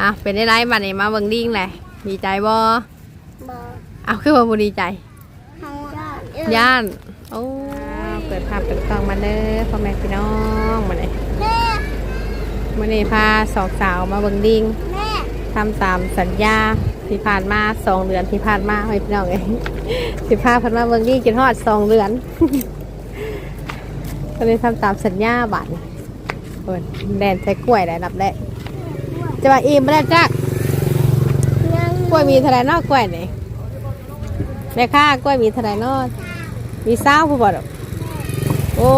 อะเป็นได้ไรบัดนี้มาเบิ่งดิ้งแหละดีใจบ่บอเอาคือว่าบ่ดีใจเฮาย่าน โอ้เปิดภาพเปิดกล้องมาเด้อพ่อแม่พี่น้องมาเลยแม่มื่อนี้พาสองสาวมาเบิ่งดิ้งแม่ทำตามสัญญาที่ผ่านมาสองเดือนที่ผ่านมาให้พี่น้องเองสิพาเพันมาเบิ่งดิ้งกินฮอดสองเดือน ก็เลยทำตามสัญญาบัตรเปิดแดนใช้กล้วยได้รับแรก จะว่าอิ่มไม่ได้จักยังกล้วยมีเทลายนอกกล้วยนี่แม่ค้ากล้วยมีเทลายนอกมีเศร้าผู้บ่ดอกโอ้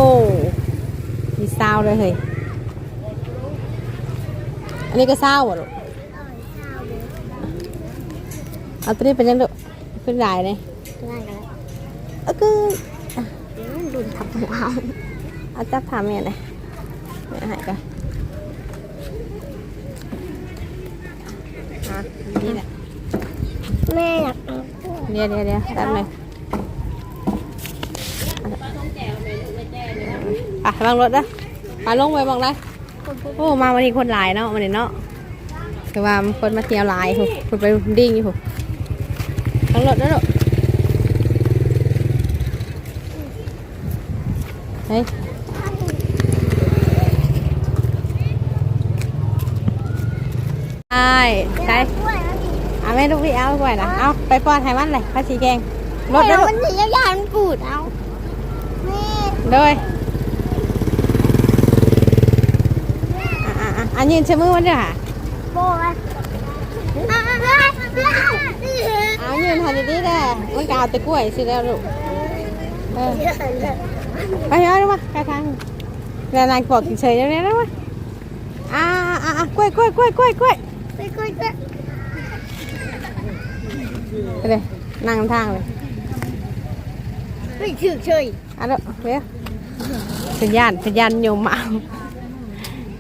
มีเศร้าเลยเฮ้ยอันนี้ก็เศร้าบ่ดอกเอาตัวนี้เป็นยังดอกขึ้นหลายเลยได้แล้วเอาคือดุนทับเราเอาจับทำเนี่ยเลยแม่ใหายกัน นี่แหละแม่อยากเอาเดี๋ยวเดี๋ยวเดี๋ยวแป๊บหนึงอะวางรถนะปลาลงไปบางไรโอ้มาวันนี้คนหลายเนาะวันนี้เนาะคือว่าคนมาเที่ยวหลายถูกคนไปดิ้งอยู่ถูกวางรถนะลูกเฮ้ยใช่ใช่ แม่ลูกพี่เอาไว้นะเอาไปป้อนให้มันเลยข้าวชีแกงรถแล้เด้วอมันถึงยาวๆมันปูดเอาแม่เด้ออะอะอะอันยืนเชื่อมือมันเด้อค่ะโบยเอายืนทำดีๆเด้อมันก็เอาแต่กล้วยสิแล้วลูกเออไปเอาดูมาไปทางแล้วนายบอกเฉยๆอย่างนี้นะวะอ่าอะอะกล้วยกล้วยกล้วยกล้วยกล้วยไปกล้วยกล้วย ไปเลยนั่งทางเลยไปถือเฉยเอะเด้อเดี๋ยวสัญญาณสัญญาณโยมมาเอา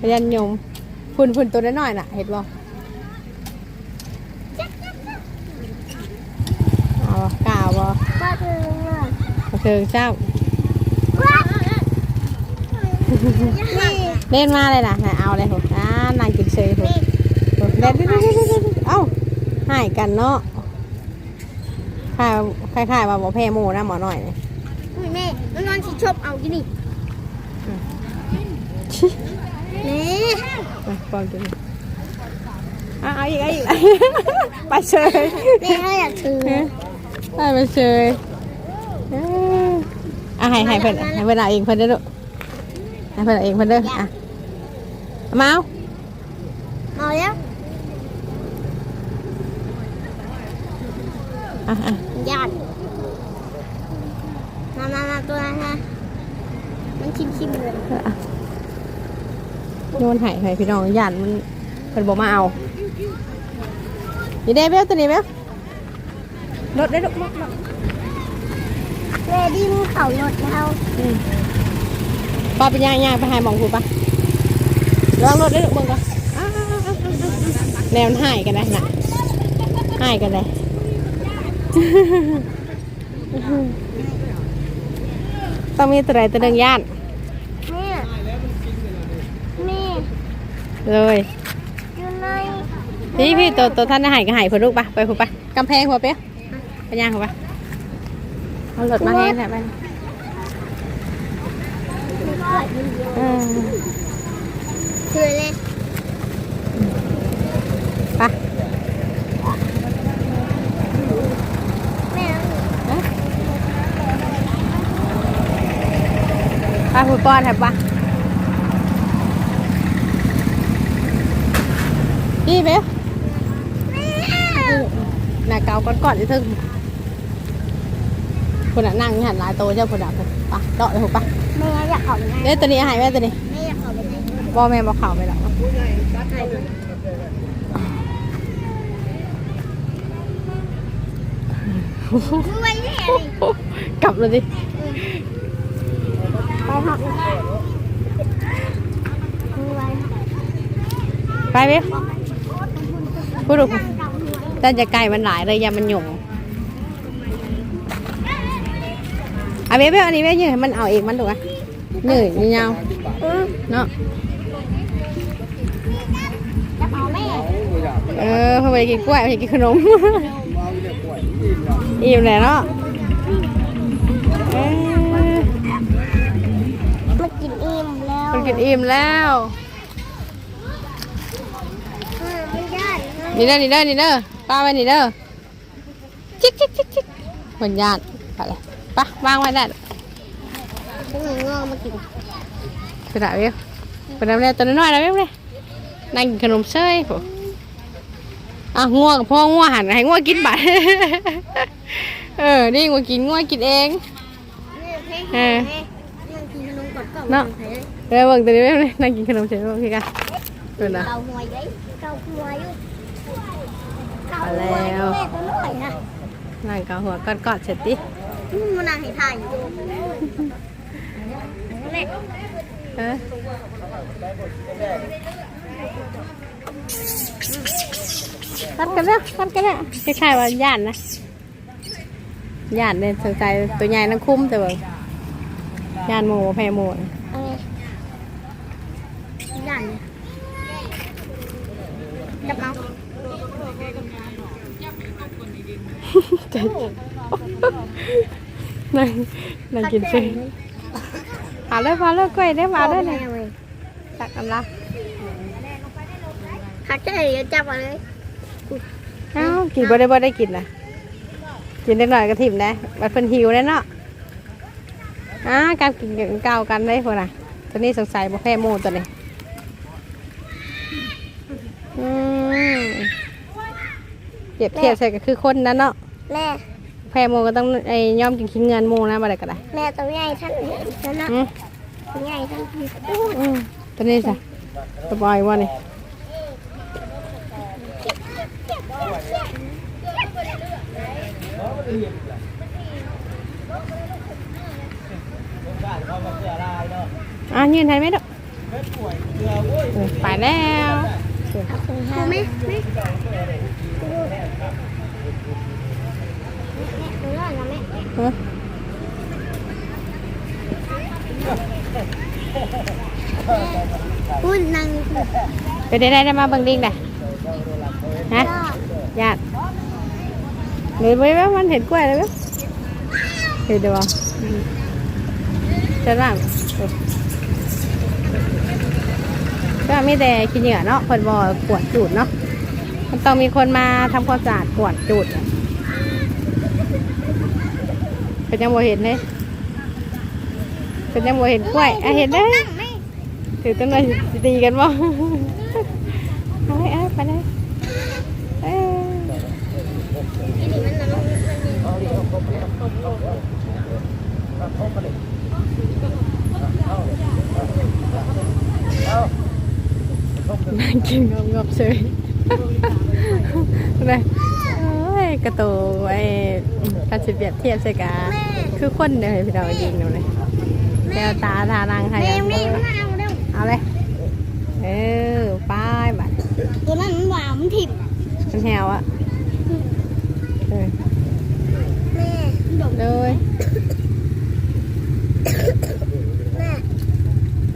สัญญาณโยมฝุ่นฝุ่นตัวน้อยๆน่ะ เห็นบ่เอาบ่กล้าบ่ป้าเธอกระเทิงเจ้านี่เล่นมาเลยนะไหนเอาเลยผมอ่านางกินเชยผมเล่นเอ้าหายกันเนาะ คล้ายคล้ายๆว่าหมอแพ้หมูนะหมอหน่อยเนี่ยแม่มันนอนชิชบเอาที่นี่นี่ไปปองกินอะเอาอีกเอาอีก ไปเชยแม่เขาอยากถือไปไปเชยเอ้ยอะให้ให้เพิ่นให้เพิ่นเอาเองเพิ่นเด้อลูกให้เพิ่นเอาเองเพิ่นเด้ออะเอามาเอาเอาแล้ว อะอะ ญาติมามามาตัวนั้นนะมันชิมชิมๆเลยอะโยนให้ให้พี่น้องย่านมันเพิ่นบ่มาเอานี่เด้เบลตัวนี้เบลรถได้ลูกรถรถเรดี้มึงเขาหมดแล้วอืมป้าไปย่างย่างไปหายหมองกูปะลองรถได้ลูกเบิ่งก่อนอ้าวแนวมันหายกันได้น่ะหายกันเลย ต้องมีตัวใดตัวหนึ่งย่านแม่แม่เลยอยู่ในพี่พี่ตัวตัวท่านได้หายก็หายเพิ่นลูกปะไปพุ่นปะกำแพงหัวเปี้ยไปย่างหัวปะเอารถมาให้แหละไปเออคือเลย ไป แม่ ไปพูดป้อนครับปะพี่เบลหน้าเกาก่อนก่อนจะถึงคนน่ะนั่งอยู่หันหลายโตเจ้าคนน่ะพุ่นปะเดาะเลยพุ่นปะแม่อยากเขาไปไหนเด้ตัวนี้หายแม่ตัวนี้แม่อยากเขาไปไหนบ่แม่บ่เข่าไปหรอกมึงไว้แน่เลยกลับเลยดิ ไปหักมึงไปเบลพูดดูแต่จะไก่มันหลายเลยอย่ามันหยุ่งอะเบลเบอันนี้เบลยืนมันเอาเองมันถูกอะเหนื่อยยาวเนาะเอาแม่ Ôi dạ. พิ่นไปกินกล้วยไปกินขนมอิ่มแล้วเนาะ กินอิ่มแล้วเออมันยากนะนี่เด้อนี่เด้อนี่เด้อป้าไว้นี่เด้อจิ๊กจิ๊กจิ๊กจิ๊กเหมือนญาติไปเลยไปะวางไว้ได้ฉันงอกมากินกระดาษเว้ยกระดาษเนี่ยตัวน้อยๆนะเว้ยเนี่ยนั่งกินขนมเชยผมอะง่วงพ่อง่วงหันให้ง่วงกินบัตรเออนี่ง่วงกินง่วงกินเองเออนั่งกินขนมก่อนก่อนเนาะ เดี๋ยวเบิ่งตัวนี้เว้ยเนี่ยนั่งกินขนมเฉยๆพี่กันเออนะเราหวยยัยเราหวยอยู่เอาแล้วแม่ตัวน้อยนะนั่งกับหัวกอดๆเสร็จดิมันนั่งให้ถ่ายอยู่เล็กเออตัดกันแล้วตัดกันแล้วคล้ายๆว่าย่านนะย่านเนี่ยสนใจตัวใหญ่นั่งคุ้มแต่ว่าย่านหมูแพหมู เออยันจับเมานั่งนั่งกินเส้นหาเลยพาเลยกล้วยได้มาด้วยเนี่ยตักกันละหักใจจับมาเลยเอ้ากินบ่ได้บ่ได้กินนะกินได้หน่อยก็ถิ่มได้บัดเพิ่นหิวแน่เนาะอ่าการกินเก่ากันได้พวกน่ะตัวนี้สงสัยบ่แพ้หมูตัวนี้อืม เปรียบเทียบใส่ก็คือคนนั้นเนาะแม่แพ้หมูก็ต้องไอ้ยอมกินขี้เงินหมูนะบ่ได้ก็ได้แม่ตัวใหญ่ท่านเห็นฉันนะอืมตัวใหญ่ท่านพี่อืมตัวนี้จ้ะสบายว่านี่อะยืนให้ไหมดอกเออไปแล้วดูไหมไหม ดูหน่อยนะแม่เออพูดนางไปได้ได้มาเบิ่งดิงได้ฮะยอดญาติเลยไว้ว่ามันเห็นกล้วยเลยไหมเห็นเดี๋ยวบ่จะร่างก็มีแต่ขี้เหงื่อเนาะเพิ่นบ่กวดจูดเนาะ มันต้องมีคนมาทำความสะอาดกวดจูดอะเป็นยังบ่เห็นเลยเป็นยังบ่เห็นกล้วยอะเห็นเด้อนั่งไหมถือต้นไม้สิตีกันบ่เอาไปเอาไปเลยเอ้ยอีนี่มันนะนั่งกินงบงบๆเฉย เลยเอ้ยกระตูไอ้การสิเปรียบเทียบใช่กะคือคนเดียวพี่เรายิงหนูเลยแก้วตาทานังใครแม่แม่เอาเร็วเอาเลยเออป้ายบัตรตัวนั้นมันหวานมันถิ่มมันแหวอะเออแม่ดมเลยแม่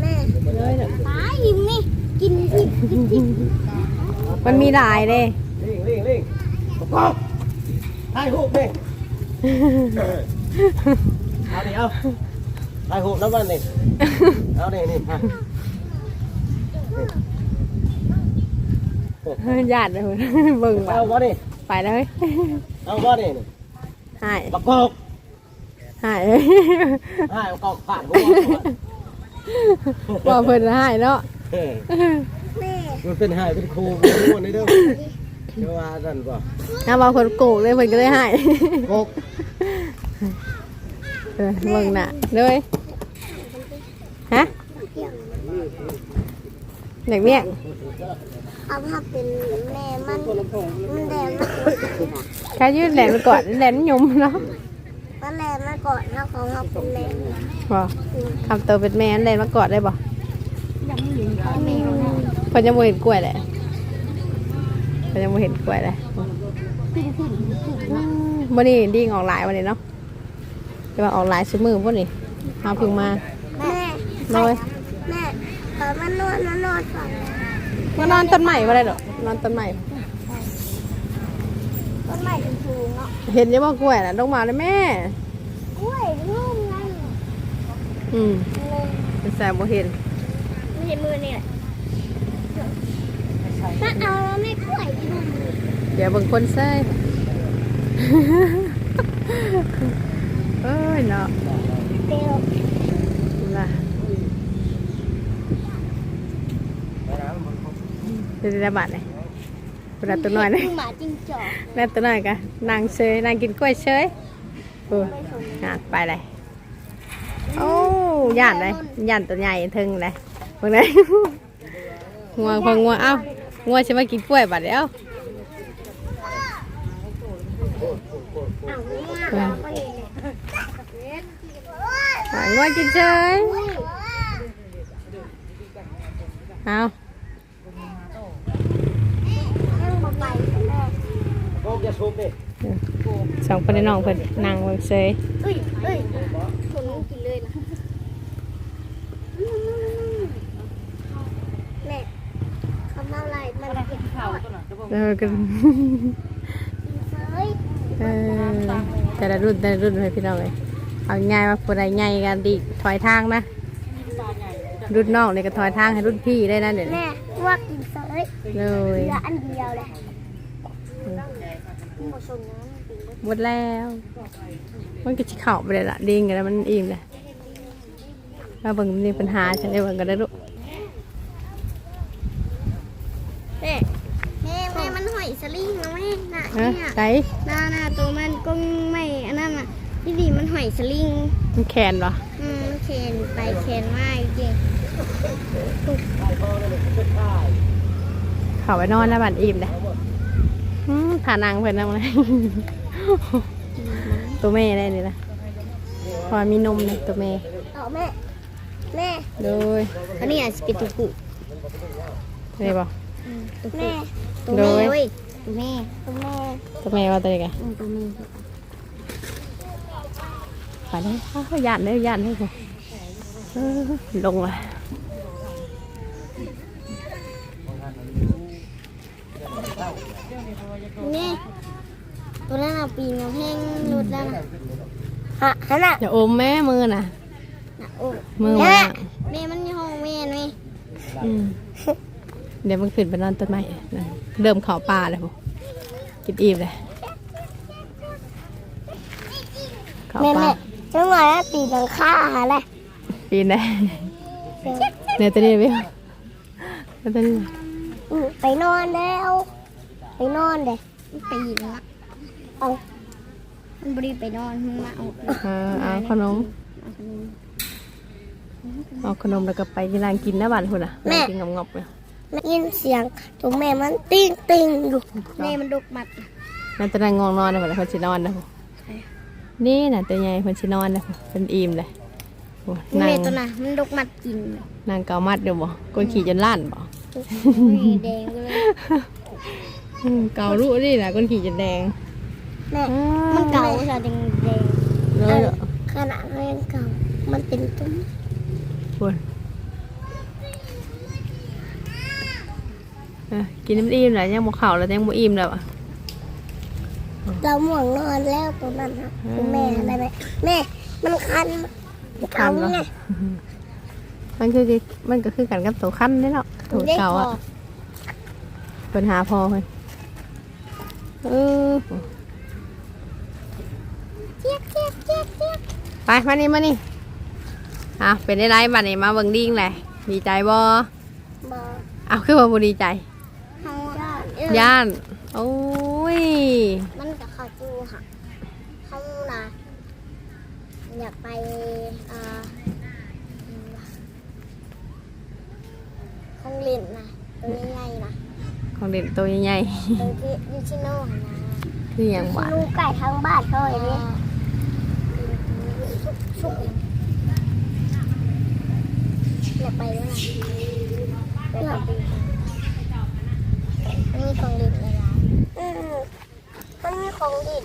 แม่เลยเด้อตายอิ่มนี่กินอิ่มกิน มมันมีหลายเด้ลิงลิงลิงปอบถ่ายรูปดิเอาดิเอาถ่ายรูปแล้วมันนี่เอาดินี่มาญาติเลยเบิ่งบัตเอารบ่ดิไปเลย เอาบ่ดินี่หายประกอบหายเลยถ่ายประกอบผ่านกูว่าเพิ่นหายเนาะเออแม่มันเป็นหายเป็นครูม้วนนี่เด้อเดี๋ยวว่าสั่นบ่ถ้าว่าเพิ่นโกงเลยเพิ่นก็เลยหายกกเออเบิ่งน่ะเลยฮะเด็กเมียงเอาภาพเป็นแม่มันมันแดงมากแค่ยืดแหลนไปก่อนแหลนยุ่มเนาะมันแดงมาก่อนแล้วของเขาเป็นแม่บ่คำตัวเป็นแม่นแหลนมากอดได้บ่ยังไม่เห็นเขาแม่เพิ่นยังบ่เห็นกล้วยเลยเพิ่นยังบ่เห็นกล้วยเลยบ่นี่ดิ้งออกหลายวันนี้เนาะแต่ว่าออกหลายซุมือบ่นี่เอาเพิ่งมาแม่เลยแม่ขอมานวดมานวดก่อนมานอนต้นใหม่บ่ได้ดอกนอนต้นใหม่ต้นไม้สูงๆเนาะเห็นยังบ่กล้วยน่ะลงมาเลยแม่กล้วยลูกไงอืมงงเป็นแสบบ่เห็นไม่ใช่มือนี่แหละ ถ้าเอาแล้วไม่กล้วยที่มันเดี๋ยวเบิ่งคนใส่เอ้ยเนาะเปรี้ยวล่ะเป็นระบาดเลยเวลาตัวน้อยเลยหมาจิ้งจอกแล้วตัวน้อยก็นั่งเฉยนั่งกินกล้วยเฉยโอ้ไม่สนงานไปเลยโอ้ย่านเลยย่านตัวใหญ่ถึงเลยเบิ่งเลยงัวพองัวเอ้า งัวจะมากินกล้วยบัดเดียวอ้าวมาเอาไปเลยหางัวกินเฉยเอานั่งมาไปแม่โอ้ยจะชุบดิสองคนน้องเพิ่นนั่งเบิ่งเฉย เอ้ยเอ้ยคนนู้นกินเลยนะแม่เขามาอะไรมันเป็นข้าว เออกันเฮ้ยเออแต่ละรุ่นแต่ละรุ่นเลยพี่น้องเลยเอาง่ายว่าผู้ใดใหญ่กันดีถอยทางนะรุ่นน้องเลยก็ถอยทางให้รุ่นพี่ได้นะเดี๋ยวนี้แม่ว่ากินเสยเลเหยลืออันเดียวเลยหมดส่วนน้ำปิ่งหมดแล้ว มันก็ชิเข่าไปเลยละดิ้งกันแล้วมันอิ่มเลยเราเบิ่งมีปัญหาฉันได้เบิ่งกันได้ลูก แม่แม่แม่มันหอย สลิงนะแม่น่ะฮะเนี่ยไก่หน้าหน้าตัวมันก็ไม่อันนั้นอะพี่ดีมันหอยสลิงมันแขนเหรออืมเคนไปเคนมาจริงเข่าไปนอนแล้วบันอิ่มเลยอืมฐานางเพิ่นนั่งเลยตัวแม่ได้นี่นะพอมีนมเลยตัวแม่เอาแม่แม่โดยอันนี้อาจจะเป็นตัวกุนี่บอกตัวแม่ตัวโดแม่ยเว้ย ตัวแม่ตัวแม่ตัวแม่ว่าตัวนี้ไงอืมตัวแม่ไปเลยอ้าวย่านเลยย่านเลยผมเออลงเลยนี่ตัวนั้นเอาปีนกำแพงรุดแล้วนะฮะฮะน่ะอย่าอมแม่มือน่ะน่ะโอ้มือแม่มันน่ะแม่มันอยู่ห้องแม่ไหมอืม เดี๋ยวมันขึ้นไปนอนต้นไม้นะเริ่มเข่าป่าเลยผมกินอิ่มเลยเข่าแม่ป่าแม่จังหวะปีนหลังคาหาอะไรปีนได้เนี่ยตัวนี้เวิวแล้วตัวนี้อืมไปนอนแล้วไปนอนเด้ปีนละเอามันบรีไปนอนมันมาเอาเออเอาขนมเอาขนมแล้วก็ไปกินนางกินนะบ้านคุณอะนางกินงบๆเลย ได้ยินเสียงตัวแม่มันติ้งติ้งอยู่แม่มันดุกมัดนั่นตอนนั้นงวงนอนนะวันคนชินอนนะผมนี่น่ะตัวใหญ่คนชินอนนะผมเป็นอิ่มเลยโอ้นางแม่ตัวน่ะมันดุกมัดกินนางเกามัดเดี๋ยวบ่กนขี่จนล้านบ่นี่แดงเลยอืมเกาลูกนี่นะกนขี่จนแดงแม่มันเก่าซะแดงแดงเลยขนาดมันยังเก่ามันเป็นตุ้มปวดเออ กินน้ำอิ่มแล้วยังบ่เข่าแล้วยังบ่อิ่มแล้วอะเราหม่วงนอนแล้วตัวนั้นฮะตัวแม่อะไรไหมแม่ มันคันคันเหรอไงมันคือมันก็คือกันกับตัวคันนี่เนาะตัวเก่าอะปัญหาพอเพิ่นเออเจี๊ยบเจี๊ยบเจี๊ยบเจี๊ยบไปมานี่มานี่อะเป็นได้ไรบัดนี้มาเบิ่งดิ้งเลยดีใจบ่บอเอาคือว่าบ่ดีใจเฮา ย่าน โอ้ย มันกับข้าวจูค่ะเขานะอยากไปอ่าห้องเล่นนะตัวใหญ่ๆนะของเด็กตัวใหญ่ตัวที่ยูชิโน่หันนะๆ คืออย่างหวานลูกไก่ทั้งบ้านเขาอย่างนี้ชุกอยากไปไหมล่ะอยากไปมัน มีของดิบในร้านอืมมันมีของดิบ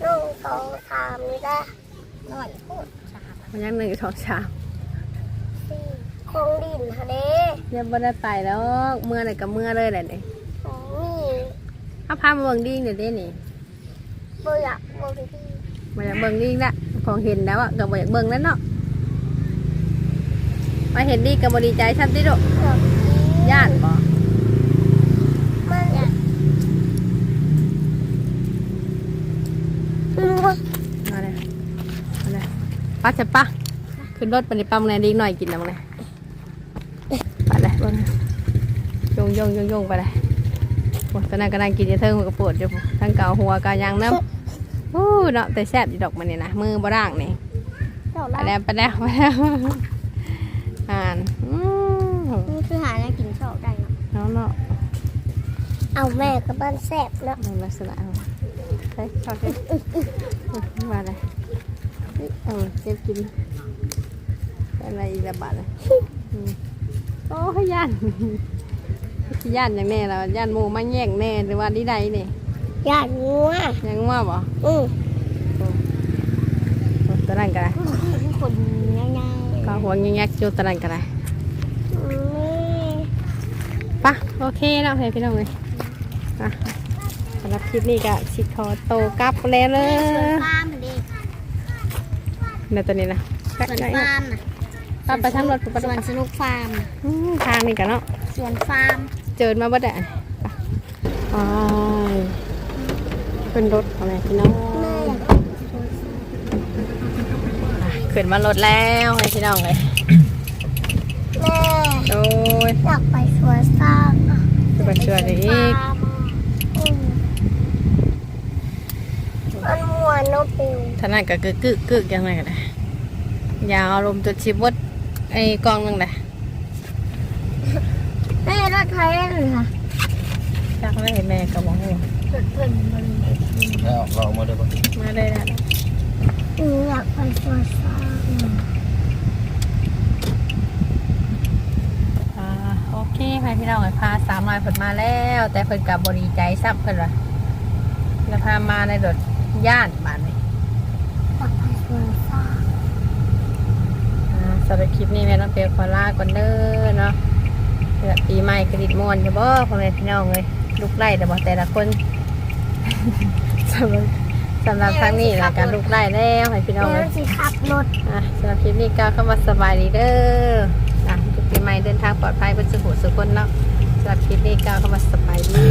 หนึ่งสองสามนี่ได้หน่อยพูดสามมันยังหนึ่งสองสามสี่ของดิบฮะเด้ยังบ่ได้ไปแล้วเมื่อไหร่กับเมื่อเลยแหละนี่ของนี่เอาพามาเบิ่งดิ้งเดี๋ยวนี้นี่มบ่อยากบ่ดีบ่อยากเบิ่งนี่ละของเห็นแล้วอะก็บ่อยากเบิ่งแล้วเนาะมาเห็นนี่ก็บ่ดีใจชัดติลูกอยากย่านบ่ มันอยากอืม มาเลยมาเลย ป้าจะป้าขึ้นรถไปในปั๊มแรงดีหน่อยกินแล้วมั้งเลยไปเลยบนโยงโยงโยงโยงไปเลยโอ้ตอนนั้นก็นั่งกินจะเทิงหัวกระปวดอยู่ทั้งเก่าหัวกายางน้ำโอ้เนาะแต่แซ่บดีดอกมันนี่นะมือบ่ร่างนี่เจ้าไปละแล้วไปแล้วไปแล้วอ่านอืมนี่คือหาอะไรกินข้าวได้เนาะเนาะเนาะเอาแม่กับบ้านแซ่บเนาะในลักษณะเอาไปชอบเลยมาเลย เออเจ็บกินอะไรอีกระบาดเลยอืมโอ้ยย่านย่านอย่างแน่แล้วย่านหมูมาแย่งแน่หรือว่าดีใดนี่อยากงัวยังว่าบ่อือโอ้ตะนั่นก็ได้คือคนง่ายๆก็หัวแงกๆอยู่ตะนั่นก็ได้อืมปะโอเคแล้วให้พี่น้องเลยอะสำหรับคลิปนี้ก็สิขอโตวกลับแล้วเลสวนยฟาร์มดิ ในตัวนี้นะสวนฟาร์มน่ะกลับไปทางรถสไปวนสนุกฟาร์มอืมทางนี้กันเนาะ สวนฟาร์มเจอมาบ่ได้ไปไปขึ้นรถอะไรพี่น้องแม่อยากอะขึ้นมารถแล้วให้พี่น้องเลยแม่โอ้ยอยากไปสวนฟาร์มจะไปช่วยอีกอืม มันม่วนเนกปิวท่านั้นก็กึกกึกกึกยังไงกันนะยาวอารมณ์จุดชิบวดไอ้กองนึงแหละแม่รถไทยเลยค่ะจักได้แม่ก็บอกให้รถเพิ่นมันแล้วเรามาดูก่อนมาได้แล้วอืออยากไปสวนฟาร์มอ่าโอเคไปพี่น้องเลยพาสามน้อยเพิ่นมาแล้ว แต่เพิ่นกับบริใจซับเพิ่นว่ะแล้วพามาในรถ ย่านบ้านนี้อยากไปสวนฟาร์มอ่าสำหรับคลิปนี้แม่น้องเปียขอลาก่อนเด้อเนาะเพื่อปีใหม่กระดิดมวนจะบ่พ่อแม่พี่น้องเลยลูกไล่แต่บ่แต่ละคนสำหรับสำหรับครั้งนี้ละการลูกไล่แล้วให้พี่น้องเลแม่ยสิขับรถ อะสำหรับคลิปนี้ก็เข้ามาสบายดีเด้ออะทุกปีใหม่เดินทางปลอดภัยเป็นสุขสุขคนเนาะสำหรับคลิปนี้ก็เข้ามาสบายดี